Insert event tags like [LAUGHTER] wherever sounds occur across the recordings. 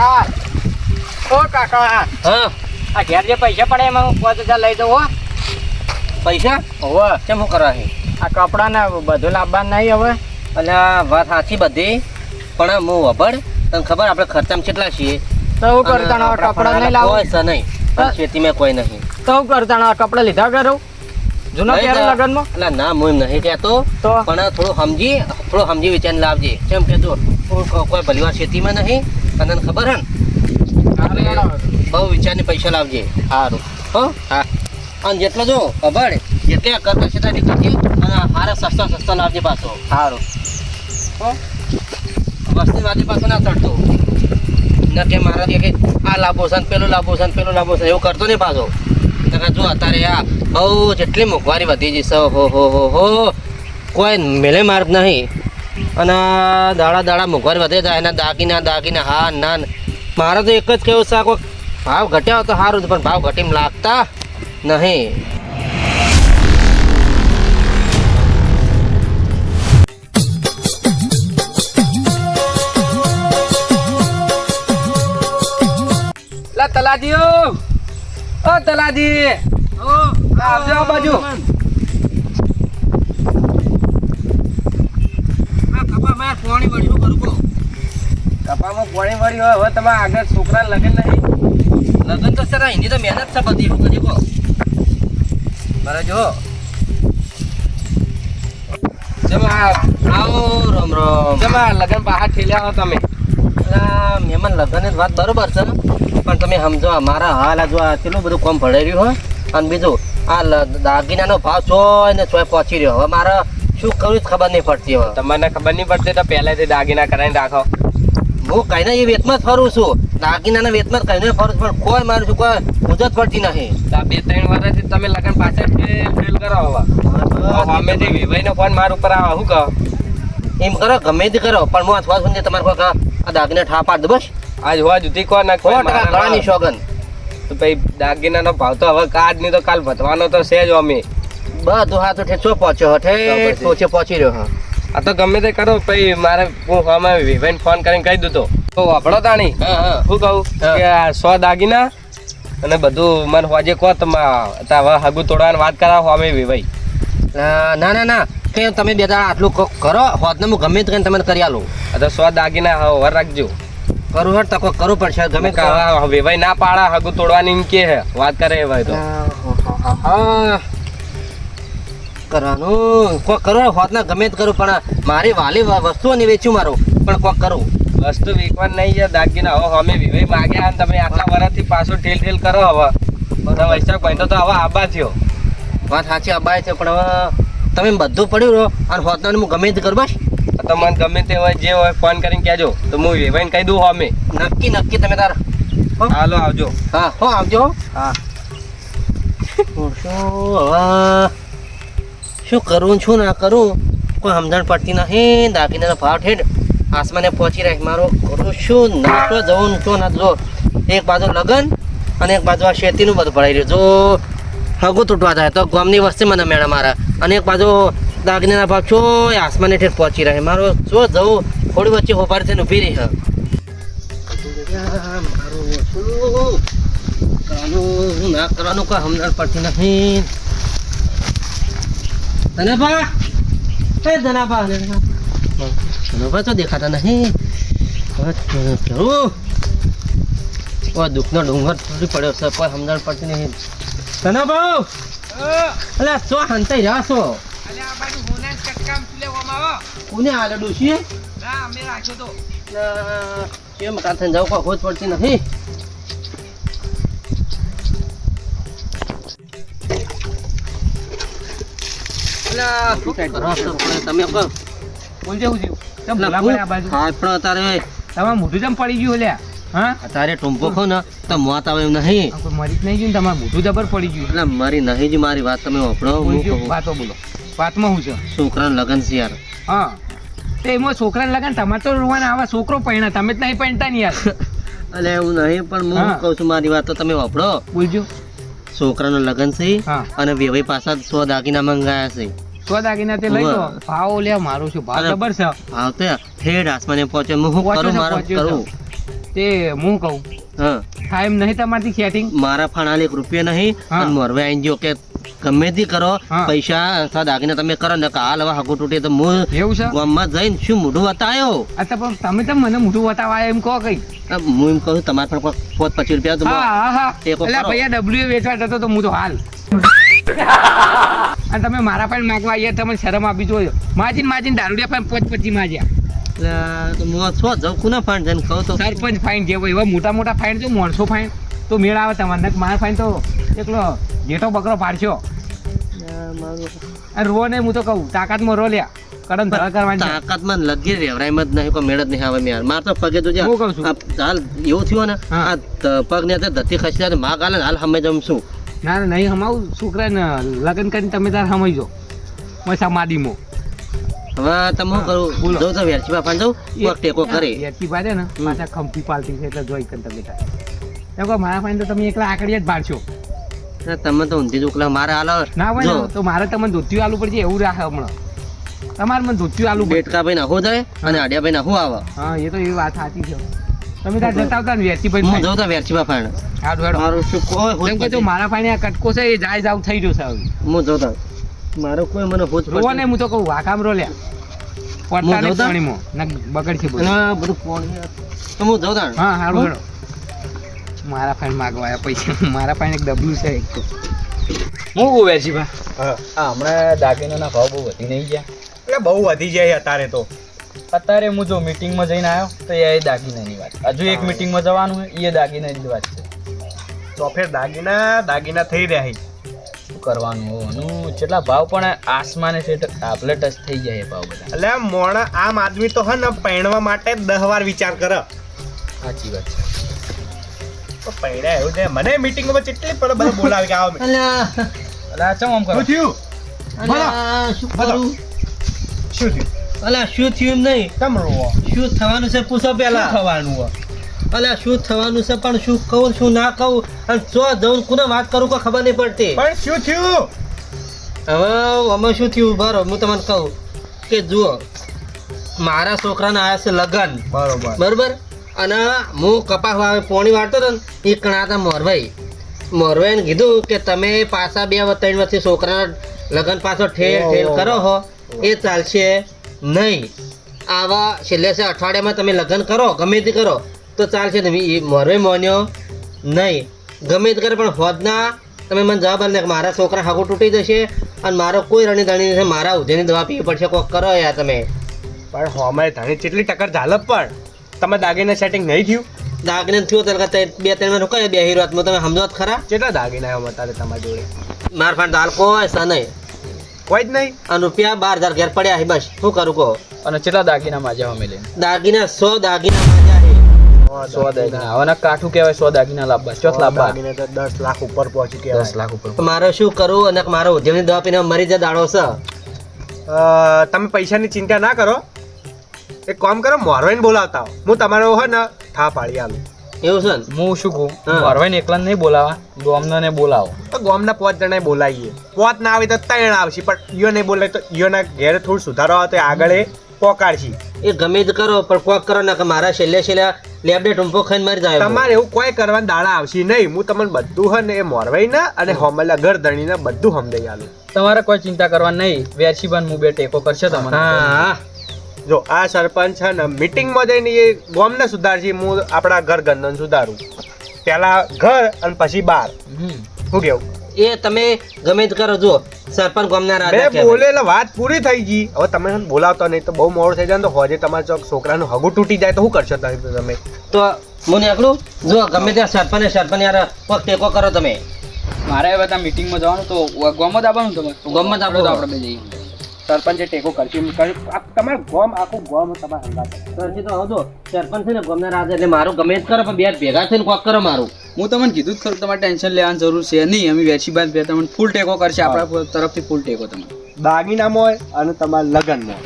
કાકા ઓ કાકા. હા. આ ઘેર જે પૈસા પડે એમાં હું પાંચ હજાર લઈ દઉં હો. પૈસા? હોવે. કેમ શું કરવા? છે આ કપડાને બધું લાવવાનું નહીં હવે. અલ્યા વાત સાચી બધી. પણ હું વભડ તને ખબર આપણે ખર્ચામાં કેટલા છીએ? તો હું કરતા કપડાં નહીં લાવું. નહીં. પણ ખેતીમાં કોઈ નહીં. તો કરતા કપડાં લીધા કરું જૂના પહેરે તો- ના. હું નહીં કહેતો. પણ થોડું સમજી થોડું સમજી વિચારીને લાવજે. કેમ કે જો કો- કો- કોઈ ભલીવાર ખેતીમાં નહીં અને તને ખબર હે ને? બહુ વિચારની પૈસા લાવજે. સારું હો? હા. અને જેટલો જો ખબર જેટલે કરતા છે ત્યાં ખેતી અને હારા સસ્તા સસ્તા લાવજે પાછો. સારું વસ્તી વાદી પાછો ના ચડતો. ના કે મારા કે આ લાભો છે પેલો લાભો છે પેલો પેલું લાભો છે એવું કરતો નહીં પાછો. તને જો અત્યારે આ બહુ જેટલી મોંઘવારી વધી જશે હો હો હો હો. કોઈ મેલે માર્ગ નહીં. અને દાડા દાડા મોંઘવારી વધે જાય એના દાગીના દાગીના હા ના મારે તો એક જ કેવું છે કોઈ ભાવ ઘટ્યા તો સારું પણ ભાવ ઘટીને લાગતા નહીં. લા તલાજીઓ ઓ. તલાજી. આવજો આ બાજુ કપામાં પાણી વળી હોય હવે તમે આગળ છોકરા લગન નહીં? લગન તો સર એની તો મહેનત છે બધી એવું કરી કહો? બરાબર જો. જમા આવો રામ રામ. જમા લગન બહાર ઠેલ્યા હો તમે. મહેમાન લગ્નની વાત બરોબર છે પણ તમે સમજો મારા હાલ આજુ જો આ કેટલું બધું કોમ ભળાઈ રહ્યું હોય અને બીજું આ દાગીનાનો ભાવ ચોય ને ચોય પહોંચી રહ્યો. હવે મારે શું કરું ખબર નહીં પડતી હવે. તમને ખબર નહીં પડતી તો પહેલાથી દાગીના કરાવીને રાખો. હું કહીને એ વેતમાં જ ફરું છું. દાગીનાના વેતમાં કહીને ફરું છું પણ કોઈ મારું છું કોઈ મુજત પડતી નહીં બે ત્રણ વર્ષથી તમે લગન પાછળ ઠેલ કરો હવે. અમે જે વિભાઈનો ફોન મારા ઉપર આવે શું કહો? એમ કરો ગમે તે કરો પણ હું અથવા સુધી તમારે કોઈ આ- દાગીના ઠા પાડ દો બસ. આજ હોવા જુદી કોણ ના કોઈ ટકા ગળાની સોગન તો ભાઈ દાગીનાનો ભાવ તો હવે કાજ નહીં તો કાલ વધવાનો તો છે જ અમે. બધું હાથ ઉઠે છો પહોંચ્યો હઠે પછી. ટોચે પહોંચી રહ્યો હા. આ તો ગમે તે કરો પછી મારે હું અમે વિભાઈને ફોન કરીને કહી દીધો તો. વાપરો તાણી. શું કહું કે આ સો દાગીના અને બધું મને હોજે કહો તમે હગું તોડવાની વાત કરાવો અમે વિભાઈ ના ના ના. કે તમે બે દાડા આટલું કરો હોતને હું ગમે તે તમે કરી આલું. તો સો દાગીના વર રાખજો. કરું હટ તકો કરવું પડશે ગમે વિભાઈ ના પાડા હગું તોડવાની કે વાત કરે ભાઈ તો. હા. કરવાનું. કોક કરો હોતના ગમે તે કરું પણ મારી વાલી વસ્તુઓ નહીં વેચ્યું મારું. પણ કોક કરું. વસ્તુ વેચવાનું નહીં છે દાગીના હવે અમે વિભાઈ માગ્યા અને તમે આટલા વર્ષથી પાછું ઠેલ ઠેલ કરો હવે. બધા વૈશાખ ભાઈ તો હવે આબા થયો. વાત સાચી આબા છે પણ હવે તમે બધું પડ્યું રહો અને હોતને હું ગમે તે કરું બસ. તમને તો મને ગમે તે હોય જે હોય ફોન કરીને કહેજો. તો હું વેવાઈને કહી દઉં અમે. નક્કી નક્કી તમે તાર. હાલો આવજો. હા હો આવજો. હા. ઓછો હવે શું કરું, શું ના કરું? કોઈ સમજણ પડતી નથી દાગીનાનો ભાવ ઠેઠ આસમાને પહોંચી રહે. મારો કરું શું નાચો જવું શું ના જો એક બાજુ લગન અને એક બાજુ આ શેતીનું બધું ભરાઈ રહ્યું. જો, હગું તૂટવા થાય તો ગામની વસ્તી મને મેળા મારા. અને એક બાજુ દાગીનાના ભાવ છો એ આસમાને ઠેઠ પહોંચી રહે. મારો જો જવું થોડી વચ્ચે હોપારી થઈને ઊભી રહી. મારું શું? કરવાનું ના કરવાનું કોઈ સમજણ પડતી નથી ધનાભા? એ ધનાભા ધનાભા. તો દેખાતા નહીં. ઓ દુઃખનો ડુંગર તૂટી પડ્યો છે કોઈ સમજણ પડતી નહીં. ધનાભા અલે શું હંતાઈ રહ્યા છો? કોને હાલે ડોશી કેમ કાં થઈને જાવ કોઈ ખોજ પડતી નથી તમે કહો. બોલજે હું થયું. ચમ અલા, ભૂલા પડ્યા આ બાજુ? હા પણ અત્યારે તમારે મોઢું પડી ગયું લ્યા હા? અત્યારે ટૂંપો ખો ને તો મોત આવે એમ નહીં. મરી જ નહીં ગયું તમારે મોઢું જબર પડી ગયું. એટલે મારી નહીં જ મારી વાત તમે કહું. વાતો બોલો. વાતમાં હું છે? છોકરાનું લગન છે યાર. હા. તો એમાં છોકરાને લગન તમારે તો રોવાના આવા છોકરો પહેણા તમે જ નહીં પહેણતા ને યાર. [LAUGHS] એટલે એવું નહીં પણ હું. કહું છું મારી વાત તો તમે વાપરો. બોલજો છોકરાનું લગ્ન છે અને વેવાઈ પાછા સો દાગીના મંગાયા છે. સો દાગીના તે લઈ લો ભાવ લે મારું છું ભાવ ખબર છે? ભાવ તો ઠેડ આસમાને પહોંચે હું કરું મારું કરું? તે હું કહું? હા. ટાઈમ નહીં તમારથી સેટિંગ મારા ફાણાલે એક રૂપિયા નહીં અને મરવા આઈને જો કે ગમે તે કરો પૈસા અથવા દાગીના તમે કરો ને કાલ હવે હાગુ તૂટે તો હું એવું છે? ગામમાં જઈને શું મોઢું બતાવ્યો અચ્છા તમે તો મને મોઢું બતાવા એમ કહો કઈ. હું એમ કહું તમારે પણ પોત પચીસ રૂપિયા તો હા હા ભૈયા ડબલ્યુ વેચવા જતો તો હું તો હાલ. [LAUGHS] અને તમે મારા પણ માગવા આવ્યા તમે શરમ આપી જોયો માજીને માજીન દારૂડિયા પણ પોચ પચી માજ્યા સરપંચ ફાઇન જેવો એવા મોટા મોટા ફાઇન જો માણસો ફાઇન. તો મેળ આવે તમારે માર મારા ફાઇન તો એકલો જેઠો બકરો પાડશો. રો ને હું તો કહું તાકાતમાં રો લ્યા. કડન ધડા કરવાની તાકાતમાં લગી વ્યવરાયમાં જ નહીં કોઈ મેળ જ નહીં આવે યાર. માર તો પગે તો હું કહું છું. હાલ એવું થયું ને. આ પગ ને ધતી ખસી ને હાલ હમે જમશું ના ના નહીં હમાવું. છોકરાને લગ્ન કરીને તમે તાર હમાઈજો. મસા માડીમાં. હવે તમે શું કરું. જો તો વેરચી બાપા જવું કોક ટેકો કરે. એથી પાડે ને પાછા ખંપી પાલતી છે એટલે જોઈ કરીને તમે તાર. મારા ફાઈન તો તમે એકલા આકડી જ ના, તમે તો ઊંધી ચોકલા મારે હાલો. ના હોય ને તો મારે તમને ધોતિયું આલુ પડશે એવું રાખે હમણાં. તમારે મને ધોતિયું આલુ બેટકા ભાઈ નાખો જાય અને આડિયા ભાઈ નાખો આવે. હા એ તો એ વાત સાચી છે. તમે ત્યાં જતા આવતા ને હું ભાઈ જઉં તો વેરચી બાપા હાડું હેડો. મારું શું કોઈ હોય એમ કે મારા પાણી આ કટકો છે એ જાય જાવ થઈ છે હવે. હું જોતા મારો કોઈ મને ભૂત રોવો ને હું તો કહું વાકામ રો લ્યા પડતા હું ને જોતા? પાણીમાં ના બગડ છે બધું બધું પાણી. તો હું જોતા હા હારું હેડો. મારા ફાઈન માગવા પછી. પૈસા મારા ફાઈન એક ડબલું છે એક તો. હું કહું વેચીભા હા હમણાં દાગીનાના ભાવ બહુ વધી નહીં ગયા. એટલે બહુ વધી જાય અત્યારે તો. અત્યારે હું જો મીટિંગમાં જઈને આવ્યો તો એ દાગીનાની વાત. હજુ એક મીટિંગમાં જવાનું હોય એ દાગીનાની વાત છે. તો ફેર દાગીના દાગીના થઈ રહ્યા છે. શું કરવાનું હોવાનું કેટલા ભાવ પણ આસમાને છે આપણે ટચ થઈ જાય એ ભાવ બધા. એટલે મોણા આમ આદમી તો હે ને પહેણવા માટે દહ વાર વિચાર કરે. સાચી વાત છે. તો એવું છે. મને મીટિંગમાં કેટલી પણ બધા બોલાવે કે આવો અલા. ચમ આમ કરો? શું થયું? અલા શું કરું? શું થયું? અલ્યા, શું થયું નહીં? કેમ રોવો? શું થવાનું છે પૂછો પેલા. થવાનું હો? અલ્યા શું થવાનું છે પણ શું કહું શું ના કહું? અને જો જઉં કોને વાત કરું કોઈ ખબર નહીં પડતી. પણ શું થયું? હવે અમે શું થયું? બરો હું તમને કહું કે જુઓ મારા છોકરાના આયા છે લગન. બરોબર. બરોબર? અને હું કપાસ વાવે પોણી વાળતો હતો ને એ કણા હતા મોરભાઈ મોરભાઈને કીધું કે તમે પાછા બે ત્રણ વર્ષથી છોકરાના લગ્ન પાછો ઠેર ઠેર કરો હો. એ ચાલશે નહીં. આવા છેલ્લે છે અઠવાડિયામાં તમે લગ્ન કરો ગમે તે કરો તો ચાલશે તમે એ મોરવે મોન્યો નહીં. ગમે તે કરે પણ હોદના તમે મને જવાબ કે મારા છોકરા હાકું તૂટી જશે અને મારો કોઈ રણી ધણી નથી મારા ઉધેની દવા પીવી પડશે કોક કરો યાર તમે. પણ હોમે ધણી કેટલી ટક્કર ઝાલપ પણ. તમે દાગીના સેટિંગ નહીં થયું? દાગીને થયો ત્યારે બે ત્રણ મહિના રોકાય બે હીરોતમાં તમે સમજો જ ખરા? કેટલા દાગીના આવ્યા તારે તમારી જોડે? મારા ફાંડ દાલ કોઈ છે નહીં. કોઈ જ નહીં? અને રૂપિયા બાર હજાર ઘેર પડ્યા છે બસ. શું કરું કહો? અને કેટલા દાગીના માજા અમે લઈને દાગીના સો દાગીના છે. સો દાગીના. હવે કાઠું કહેવાય સો દાગીના લાભ ચોથ લાવવા દાગીના તો દસ લાખ ઉપર પહોંચી દસ લાખ ઉપર. મારે શું કરવું અને મારો ઉદ્યમની દવા પીને મરી જાય દાડો છે તમે પૈસાની ચિંતા ના કરો. એક કામ કરો મોરવાઈને બોલાવતા હો તમારો હોય ને થા પાડી આલું. એવું છે ને? હું શું કહું? મોરવાઈને એકલા નહીં બોલાવા ગોમના ને બોલાવો. તો ગોમના પાંચ જણા બોલાવીએ. પાંચ ના આવે તો ત્રણ આવશે પણ યો નહીં બોલે તો યોના ઘેર થોડું સુધારો આવે તો આગળ એ પોકાડશી એ ગમે જ કરો પણ કોક કરો ને કે મારા છેલ્લે છેલ્લે લેબડે ટૂંપો ખાઈને મરી જાય તમારે એવું કોઈ કરવાની દાડા આવશે નહીં. હું તમને બધું હે ને એ મોરવાઈના અને હોમલા ઘર ધણીના બધું સમજાઈ આલું. તમારે કોઈ ચિંતા કરવા નહીં. પણ હું બે ટેકો કરશે તમને. હા. જો આ સરપંચ છે ને મિટિંગમાં જઈને એ ગોમને સુધારશે હું આપણા ઘર ગંદન સુધારું. પહેલા ઘર અને પછી બાર. શું કેવું? એ તમે ગમે તે કરો જો સરપંચ ગોમના રાજા મેં બોલે એટલે વાત પૂરી થઈ ગઈ. હવે તમે બોલાવતા નહીં તો બહુ મોડું થઈ જાય ને તો હોજે તમારા ચોક છોકરાનું હગું તૂટી જાય તો શું કરશો તમે તમે? તો હું નીકળું જો ગમે ત્યાં સરપંચ સરપંચ યાર કોક ટેકો કરો તમે. મારે હવે ત્યાં મિટિંગમાં જવાનું તો ગોમત આપવાનું તમે ગામમાં જ તો આપણે જઈએ. સરપંચે ટેકો કરશે. તમારે કર્યું. આ તમારું ગામ આખું ગોમ તમારે હંગાત સરજી તો આવજો સરપંચ છે ને ગામના રાજા એટલે મારું ગમે જ કરો પણ બે ભેગા થઈને કોક કરો મારું. હું તમને કીધું જ ખરું તમારે ટેન્શન લેવાની જરૂર છે નહીં. અમે વેચી બાદ બે તમને ફૂલ ટેકો કરશે આપણા તરફથી ફૂલ ટેકો તમને. દાગીનામાં હોય અને તમારા લગ્નમાં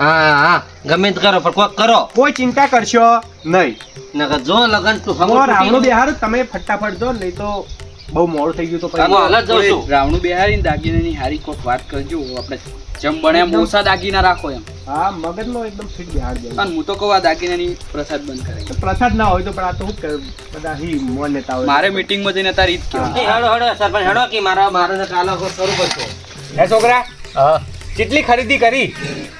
હા હા ગમે તે કરો પણ કોક કરો. કોઈ ચિંતા કરશો નહીં. નકર જો લગન તું હમણાં રાવણું તમે ફટાફટ જો નહીં તો બહુ મોડું થઈ ગયું તો પછી હું રાવણું બિહારી દાગીનાની હારી કોક વાત કરજો આપણે જેમ બને એમ ઓછા દાગીના રાખો એમ. હા મગજનો એકદમ ફિટ બિહાર જાય અને હું તો કહું આ દાગીનાની પ્રસાદ બંધ કરે પ્રસાદ ના હોય તો પણ આ તો બધા હી મોન નેતા હોય. મારે મીટિંગમાં જઈને તારી ઈદ કે હેડો હેડો સરપંચ હેડો કે મારા મારા તો શરૂ કરું પડશે હે છોકરા કેટલી ખરીદી કરી?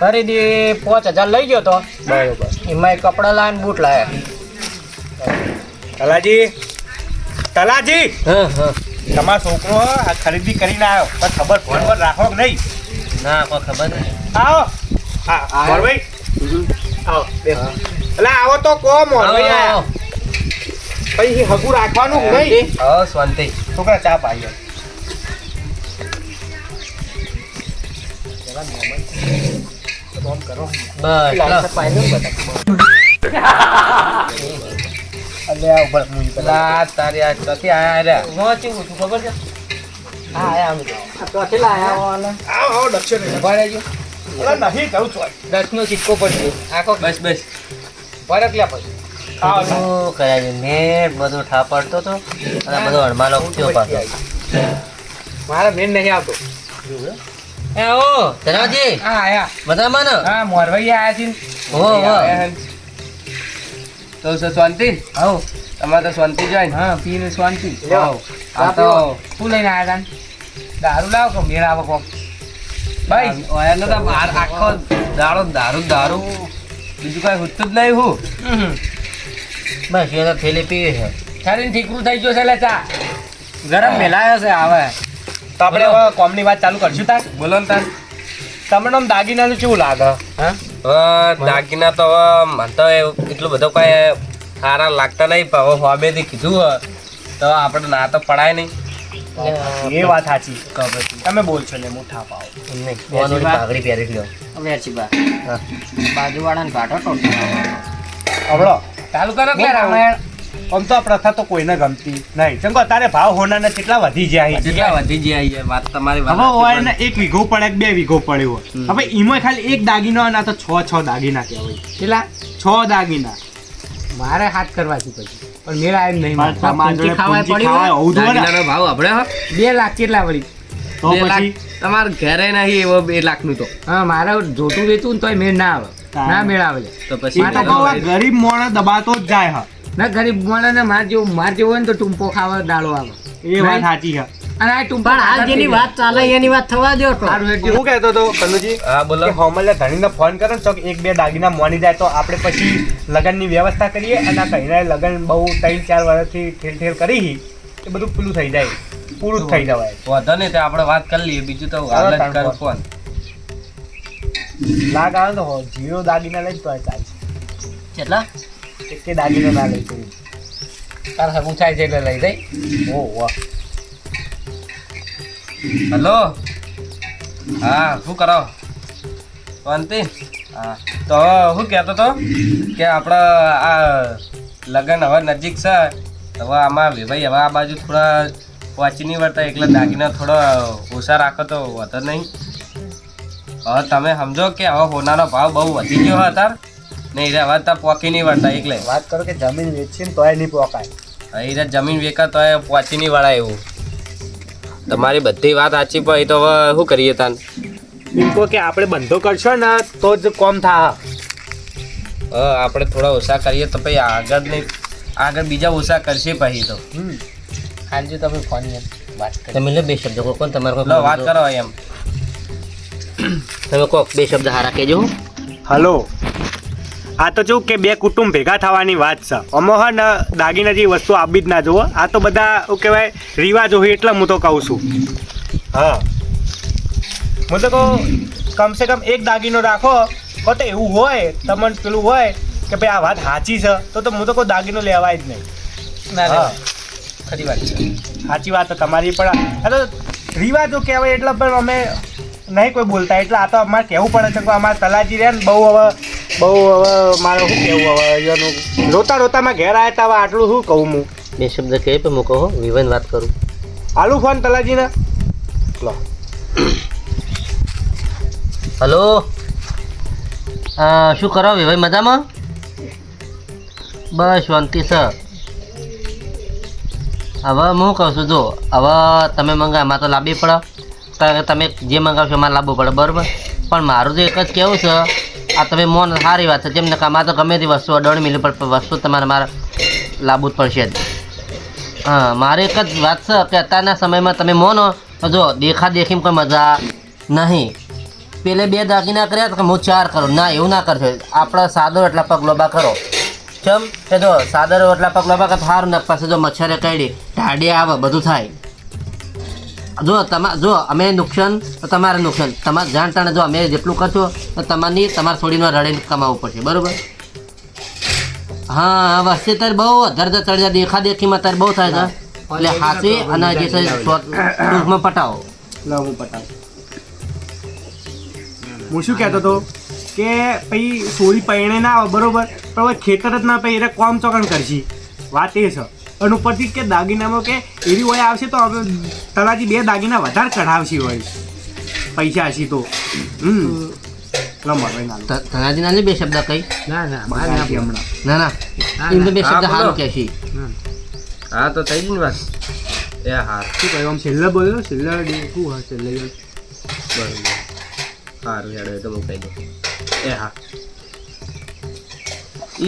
ખરીદી પાંચ હજાર લઈ ગયો તો. બરોબર. એમાં કપડા લાવીને બૂટ લાયા તલાજી તલાજી! હા હા. તમારો છોકરો આ ખરીદી કરીને આવ્યો. પણ ખબર ફોન પર રાખો કે નહીં? ના કોઈ ખબર નહીં. આવો. હા. મોરભાઈ આવો. એટલે આવો તો કો મોરભાઈ આવો, પછી હગું રાખવાનું નહીં? હા શાંતિ. છોકરા ચા પાડ્યો બસ લો. [LAUGHS] અલ્યા ઊભા હું પેલા તારી આ ચોથી આયા રે હું ચેવું છું ખબર છે? હા આયા અમે. ચોથી લાયા વાળા આવો આવો દક્ષિણ ઊભા રહેજો. અલા નહીં કહું છું દસ નો સિક્કો પડશે. આખો બસ બસ. ફરક લે પછી. આવો બધું કર્યા છે? નેટ બધું ઠાપડતો તો અને બધો હણમાલો થયો પાછો મારા મેન નહીં આવતો. એ ઓ હા આયા. મજામાં ને? હા મોરભાઈ આયા છે. ઓ ઓ તો સ- શાંતિ? હવ. તમારે તો શાંતિ જોઈ હા પીને શાંતિ. હાવ. આ તો શું લઈને આવ્યા તા દારૂ લાવો કે મેળ આવો કોક? ભાઈ. ઓયા તો બાર આખો દાડો દારૂ દારૂ. બીજું કઈ હોતું જ નહીં હું. બસ એ તો થેલી પીવી છે. શરીર ઠીકરું થઈ ગયું છે લે ચા. ગરમ મેલાયો છે આવે. તો આપણે હવે કોમની વાત ચાલુ કરશું તાર? બોલો ને તાર. તમને આમ દાગીનાનું કેવું લાગે? હા? દાગીના તો હવે મને તો એવું એટલું બધું કઈ સારા લાગતા નહીં પણ હવે હોબેથી કીધું હે તો આપણે ના તો પડાય નહીં. એ વાત સાચી. તમે બોલશો ને મોટા પાવ નહીં પાઘડી પહેરી લ્યો. વેચી બા. બાજુવાળાને ભાટો ટોટો. હવળો ચાલુ કરો કે રામાયણ આમ તો આ પ્રથા તો કોઈને ગમતી નહીં. ચંગો અત્યારે ભાવ હોનાના કેટલા વધી જાય કેટલા વધી જાય છે? વાત તમારી હવે હોય ને એક વીઘો પડે કે બે વીઘો પડ્યો હોય. હવે એમાં ખાલી એક દાગીનો ના તો છ છ દાગીના કહેવાય. કેટલા? છ દાગીના. મારે હાથ કરવા છે પછી. પણ મેળા એમ નહીં પૂંજી પડ્યું ને. ભાવ આપણે હો? બે લાખ કેટલા વળી? તો પછી? તમારે ઘરે નહીં એવો બે લાખનું તો. હા મારે જોતું ને તોય મેળ ના આવે. ના મેળ આવે તો પછી ગરીબ મોણ દબાતો જ જાય હા. ના ગરીબ ને માર જેવું માર જેવું હોય ને તો ટૂંપો ખાવા દાળો આવે. એ વાત સાચી છે. અને આ ટૂંપા હાલ જેની વાત ચાલે એની વાત થવા દો તો. હું કહેતો હતો કનુજી હા બોલો. હોમલે ધણીને ફોન કરો ને તો એક બે દાગીના મોની જાય તો આપણે પછી લગનની વ્યવસ્થા કરીએ અને આ કહીને લગન બહુ ત્રણ ચાર વર્ષથી ઠેર ઠેર કરી એ બધું પેલું થઈ જાય પૂરું જ થઈ જવાય. વાંધો નહીં તો આપણે વાત કરી લઈએ બીજું તો હાલ જ તાણ ફોન. લાગ આવે તો જીરો દાગીના લઈ જ તો ચાલશે. કેટલા? કે દાગીનો ના લઈ તું તાર હગું થાય છે એટલે લઈ દઈ ઓ વાહ. હલો. હા શું કરો? શાંતિ? હા. તો શું કહેતો તો કે આપણે આ લગ્ન હવે નજીક છે. હવે આમાં ભાઈ હવે આ બાજુ થોડા પહોંચી નહીં વળતા એટલે દાગીના થોડો ઓછા રાખો તો વધે નહીં. હવે તમે સમજો કે હવે હોનાનો ભાવ બહુ વધી ગયો હતો ને રે વાત તો પોકી નહીં વળતા એકલે. વાત કરો કે જમીન વેચીને તોય નહીં પોકાય. એ જમીન વેકા તો એ પહોંચી નહીં વળાય એવું. તમારી બધી વાત સાચી પણ એ તો હવે શું કરીએ તાન? બિલકુલ કહો કે આપણે બંધો કરશો ને તો જ કોમ થા હા આપણે થોડા ઓછા કરીએ તો પછી આગળ નહીં આગળ બીજા ઓછા કરશે પછી તો. હાલજો તમે ફોન વાત કરી. તમે લે બે શબ્દ કો કોણ તમારે કોઈ લો વાત કરો એમ. તમે કહો બે શબ્દ હારા કહેજો. હલો. આ તો કેવું કે બે કુટુંબ ભેગા થવાની વાત છે. અમોહન દાગીના જે વસ્તુ આપી જ ના જુઓ. આ તો બધા શું કહેવાય રિવાજો હોય એટલે હું તો કહું છું. હા. હું તો કહું કમસે કમ એક દાગીનો રાખો. તો તો એવું હોય તમને પેલું હોય કે ભાઈ આ વાત સાચી છે તો તો હું તો કહું દાગીનો લેવાય જ નહીં. ના હા. ખરી વાત છે. સાચી વાત છે તમારી પણ રિવાજો કહેવાય એટલે પણ અમે નહીં કોઈ બોલતા એટલે આ તો અમારે કહેવું પડે છે કે અમારે તલાજી રહ્યા ને બહુ હવે બહુ હવે મારે શું કહેવું હવે એનું રોતા રોતામાં ઘેર આવ્યા હતા હવે આટલું શું કહું હું? બે શબ્દ કહે તો હું કહો વિવન વાત કરું. આલુ ફોન તલાજીને. લો. હલો. શું કરો વિભાઈ મજામાં? બસ શાંતિ સર હવે હું કહું છું જો હવે તમે મંગાવ એમાં તો લાંબી પડે. તમે જે મંગાવશો એમાં લાવવું પડે, બરાબર? પણ મારું તો એક જ કહેવું છે, આ તમે મોન સારી વાત છે, જેમ ને કામ આ તો ગમે તે વસ્તુ, દોઢ મિલી પણ વસ્તુ તમારે મારે લાવવું જ પડશે. જ હા, મારે એક જ વાત છે કે અત્યારના સમયમાં તમે મોનો તો જો દેખા દેખીમાં કોઈ મજા નહીં. પેલે બે દાગીના કર્યા તો હું ચાર કરું. ના, એવું ના કરશો. આપણે સાદો એટલા પગ લોબા કરો. ચમ કે જો સાદર એટલા પગ લોબા કરો સારું ને પાસે જો મચ્છરે કાઢી ઢાડી આવે, બધું થાય. જો તમા જો અમે નુકસાન, તો તમારે નુકસાન. તમારે જાણ ટાણે જો અમે જેટલું કરશો, તો તમારી તમારે છોડીને રડીને કમાવવું પડશે. બરોબર? હા વચ્ચે તારે બહુ વધારે તો ચડ્યા. દેખા દેખીમાં તારે બહુ થાય છે. એટલે હાથી અને જે છે ટૂંકમાં પટાવો. લાવ હું પટાવ. હું શું કહેતો હતો કે પછી સોળી પૈણે ના આવે, બરોબર? પણ હવે ખેતર જ ના પછી એટલે કોમ ચોકણ કરશી. વાત એ છે. અને ઉપરથી કે દાગીનામાં કે એવી હોય આવશે તો અમે તલાજી બે દાગીના વધારે ચઢાવશી હોય. પૈસા હશે તો. હમ. મારે ના બે શબ્દ કઈ? ના ના મારે ના હમણાં. ના ના. બે શબ્દ સારું. કહેશી. હા તો થઈ ગયું ને વાત. એ હા. શું કહ્યું? આમ છેલ્લે બોલ્યો? છેલ્લે ડે શું હા છેલ્લે બરોબર. સારું હેડો તો મૂકાઈ દો એ હા.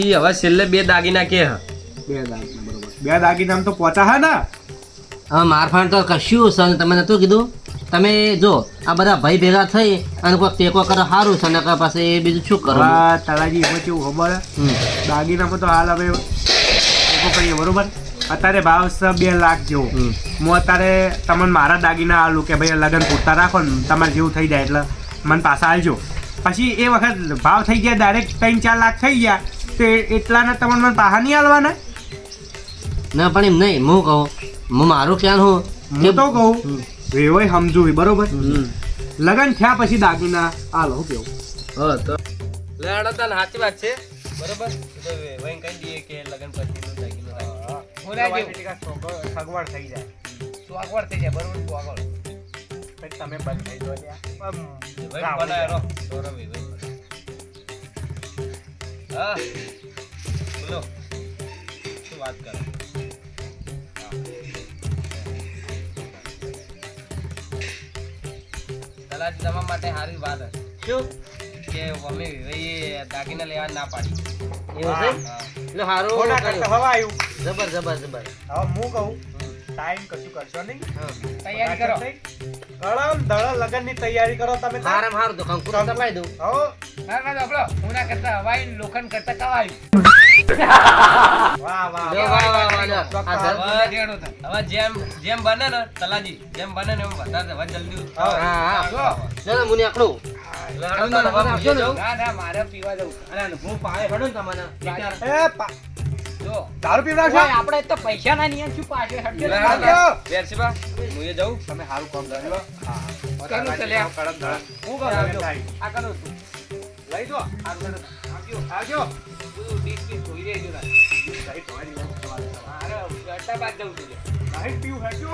ઈ હવે છેલ્લે બે દાગીના કે હા? બે દાગીના. બે દાગીના તો પહોંચા હા ને? હા મારફાણ તો કશું છે ને તમે નતું કીધું? તમે જો આ બધા ભાઈ ભેગા થઈ અને કોઈ ટેકો કરો સારું છે નકર પાસે એ બીજું શું કરો હા તારાજી એમાં કેવું ખબર દાગીનામાં તો હાલ હવે ટેકો કરીએ બરોબર? અત્યારે ભાવ છે બે લાખ જેવો. હું અત્યારે તમને મારા દાગીના આલું કે ભાઈ લગન પૂરતા રાખો ને તમારે જેવું થઈ જાય એટલે મને પાછા આવજો પછી એ વખત ભાવ થઈ ગયા ડાયરેક્ટ ત્રણ ચાર લાખ થઈ ગયા તો એટલાના તમને મને પાહા નહીં આલવાના? ના પણ એમ નહીં હું કહું હું મારું ખ્યાલ હું હું તો કહું વેવાય સમજુ બરોબર? લગન થયા પછી દાગીના આ લો કેવું? હા તો. લેડો તને સાચી વાત છે. બરોબર? તો કહી દઈએ કે લગન પછી દાગીનો. સગવડ થઈ જાય. તું આગળ થઈ જાય બરોબર? તું આગળ તમે બંધ થઈ બનાય. હા. બોલો. શું વાત કરો? કદાચ તમારા માટે સારી વાત હશે. શું? કે મમ્મી ભાઈએ દાગીના લેવા ના પાડી. એવું છે? એટલે સારું ફોટા કરતા હવા આવ્યું. જબર જબર જબર. હવે હું કહું ટાઈમ કશું કરશો નહીં. તૈયારી કરો. કળમ દળ લગનની તૈયારી કરો તમે. હારામ હારું તો કંકુ દબાઈ દઉં. હો. ના ના આપણો હુના કરતા હવાઈ લોખંડ કરતા કવાયું. વાહ વાહ તો. પૈસા ના નિયમ શું પાછળ હું એ જાઉં તમે સારું કામ કરું. હું લઈ જો આવજો આવજો દેજો તારે. સાહેબ, તમારી વાત સવારે. અડધા બાદ જવું છે પીવું હેડજો.